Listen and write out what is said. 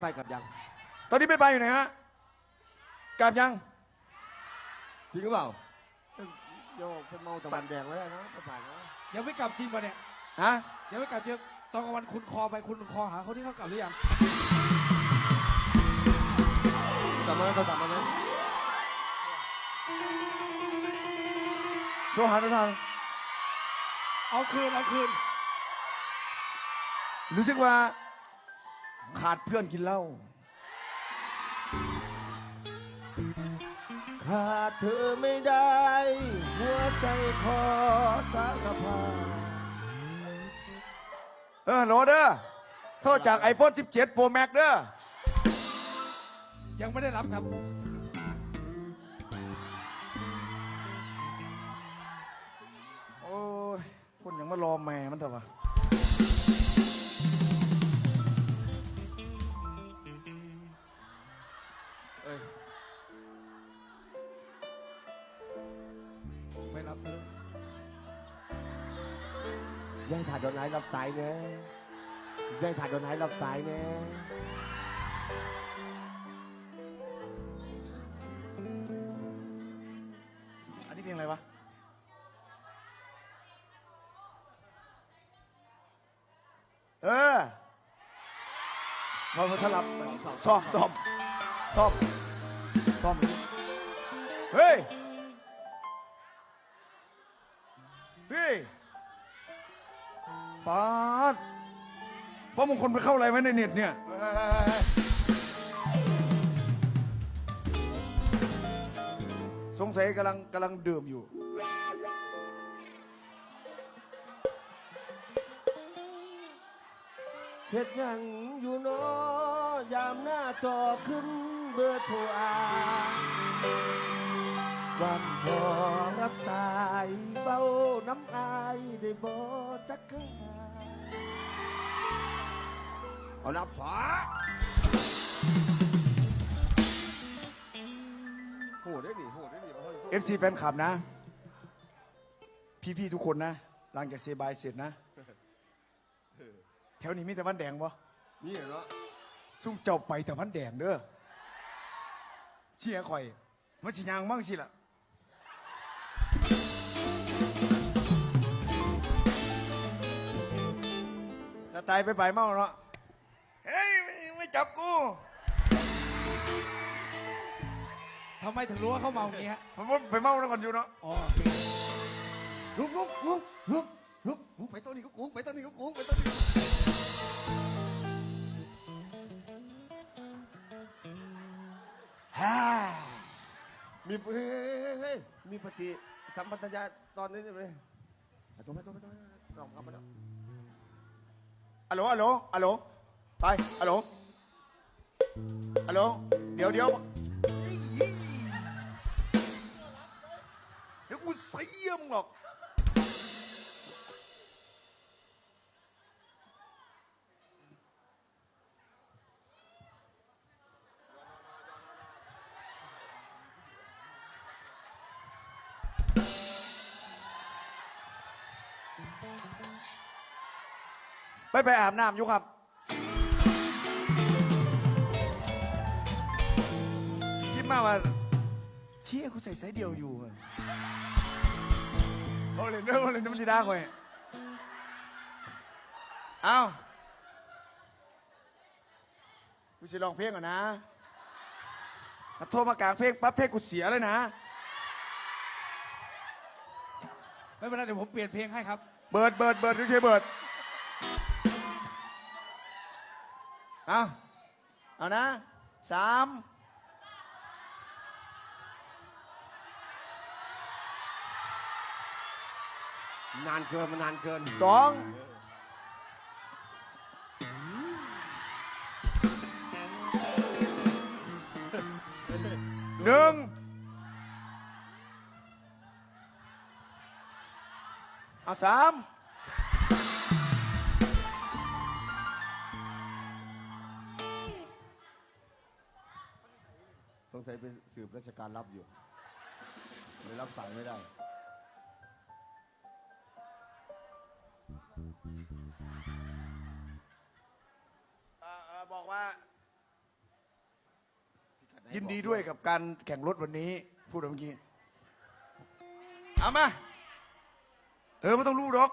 ไปกับยัง ตอนนี้ไม่ไปอยู่ไหนฮะกลับยังจริงหรือเปล่าโยกเป็นเมาตะวันแดงไว้นะไปผ่านนะยังไม่กลับจริงป่ะเนี่ยฮะยังไม่กลับจริงตอนกลางวันคุณคอไปคุณคอหาเขาที่เขากลับหรือยังกลับมาเขาสั่งมาไหมโทรหาโทรหาเอาคืนเอาคืนรู้สึกว่า ขาดเพื่อนกินเหล้า ขาดเธอไม่ได้ หัวใจขอสารภาพเออโหลเด้อโทษจาก iPhone 17 Pro Max เด้อ ยังไม่ได้รับครับ โอ้ย คนยังมารอแม่มันเถอะวะ ยายถ่ายโดนไอ้รับสายเน่ยายถ่ายโดนไอ้รับสายเน่อันนี้เพลงอะไรวะ เออพอพอถ้าหลับซ่อมซ่อมซ่อมซ่อมเฮ้ยเฮ้ย ปาดเพราะมงคลไปเข้าอะไรไว้ในเน็ตเนี่ย สงสัยกำลังกำลังดื่มอยู่ เฮ็ดหยังอยู่เนอยามหน้าจอขึ้นเบอร์โทรอาวันพอรับสาย น้ำอายได้บ่จักค่าเอานับผาโหได้ดิโหได้ดิบ่ค่อย FT แฟนคลับนะ พี่ๆทุกคนนะ หลังจากเซบายเสร็จนะ แถวนี้มีแต่วันแดงปะนี่เหรอซุ่มเจ้าไปแต่วันแดงเด้อเชียร์ข่อยมันสิยางมั่งสิล่ะ สไตล์ไปไปเมาเนาะเฮ้ยไม่ไม่จับกูทำไมถึงรู้ว่าเขาเมาอย่างนี้ฮะผมว่าไปเมาแล้วก่อนอยู่เนาะอ๋อลุกลุกลุกลุกลุกลุกไปตัวนี้ก็กูไปตัวนี้ก็กูไปตัวนี้ฮ่ามีเฮ้ยเฮ้ยเฮ้ยมีปฏิสัมพันธญาตอนนี้ได้ไหมไปตัวไปตัวไปตัวกลับกลับมาแล้ว อัลโหลอัลโหลอัลโหลไปอัลโหลอัลโหลเดี๋ยวเดี๋ยวเดี๋ยวกูเสียมหรอก Thank you. ไปไปอาบน้ำอยู่ครับ คิดมากว่าเชี่ยกูใส่ไซส์เดียวอยู่อะโอ้เลยเด้อโอ้เลยน้ำมันจีดาคอยเอากูจะลองเพลงก่อนนะถ้าโทรมากลางเพลงปั๊บเพลงกูเสียเลยนะ ไม่เป็นไรเดี๋ยวผมเปลี่ยนเพลงให้ครับ เบิร์ดเบิร์ดเบิร์ดไม่ใช่เบิร์ด เอาเอานะสามนานเกินมันนานเกินสองหนึ่งเอาสาม งสัยเป็นสืบราชการรับอยู่เลยรับสายไม่ได้ เอ่อเอ่อบอกว่า ยินดีด้วยกับการแข่งรถวันนี้ พูดเมื่อกี้เอามา เออไม่ต้องรู้หรอก